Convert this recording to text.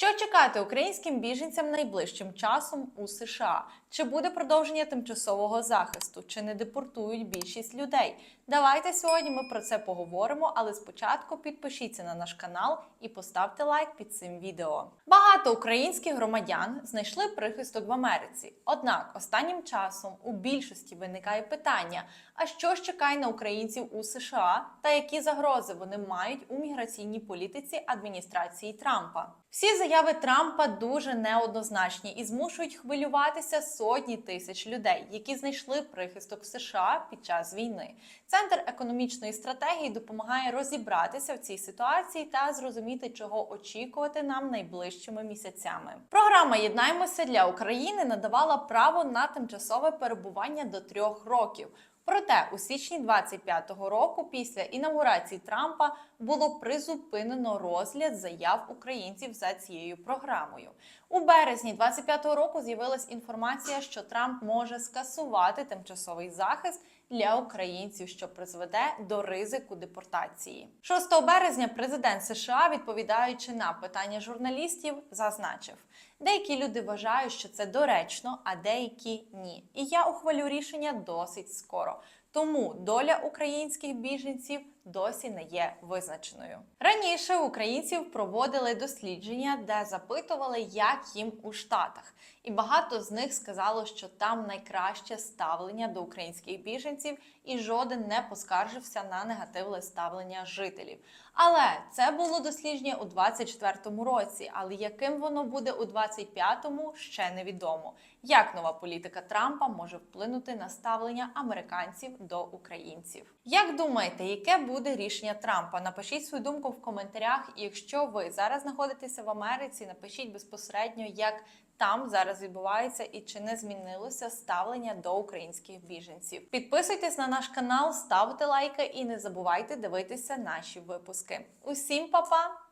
Що чекати українським біженцям найближчим часом у США? Чи буде продовження тимчасового захисту? Чи не депортують більшість людей? Давайте сьогодні ми про це поговоримо, але спочатку підпишіться на наш канал і поставте лайк під цим відео. Багато українських громадян знайшли прихисток в Америці. Однак останнім часом у більшості виникає питання: а що ж чекає на українців у США та які загрози вони мають у міграційній політиці адміністрації Трампа? Всі заяви Трампа дуже неоднозначні і змушують хвилюватися сотні тисяч людей, які знайшли прихисток в США під час війни. Центр економічної стратегії допомагає розібратися в цій ситуації та зрозуміти, чого очікувати нам найближчими місяцями. Програма Єднаємося для України надавала право на тимчасове перебування до трьох років. Проте у січні 25-го року, після інаугурації Трампа, було призупинено розгляд заяв українців за цією програмою. У березні 25-го року з'явилась інформація, що Трамп може скасувати тимчасовий захист для українців, що призведе до ризику депортації. 6 березня президент США, відповідаючи на питання журналістів, зазначив: деякі люди вважають, що це доречно, а деякі ні. І я ухвалю рішення досить скоро. Тому доля українських біженців досі не є визначеною. Раніше українців проводили дослідження, де запитували, як їм у Штатах, і багато з них сказало, що там найкраще ставлення до українських біженців, і жоден не поскаржився на негативне ставлення жителів. Але це було дослідження у 24-му році. Але яким воно буде у 25-му, ще невідомо. Як нова політика Трампа може вплинути на ставлення американців до українців? Як думаєте, яке буде рішення Трампа? Напишіть свою думку в коментарях. І якщо ви зараз знаходитеся в Америці, напишіть безпосередньо, як там зараз відбувається і чи не змінилося ставлення до українських біженців. Підписуйтесь на наш канал, ставте лайки і не забувайте дивитися наші випуски. Усім па-па!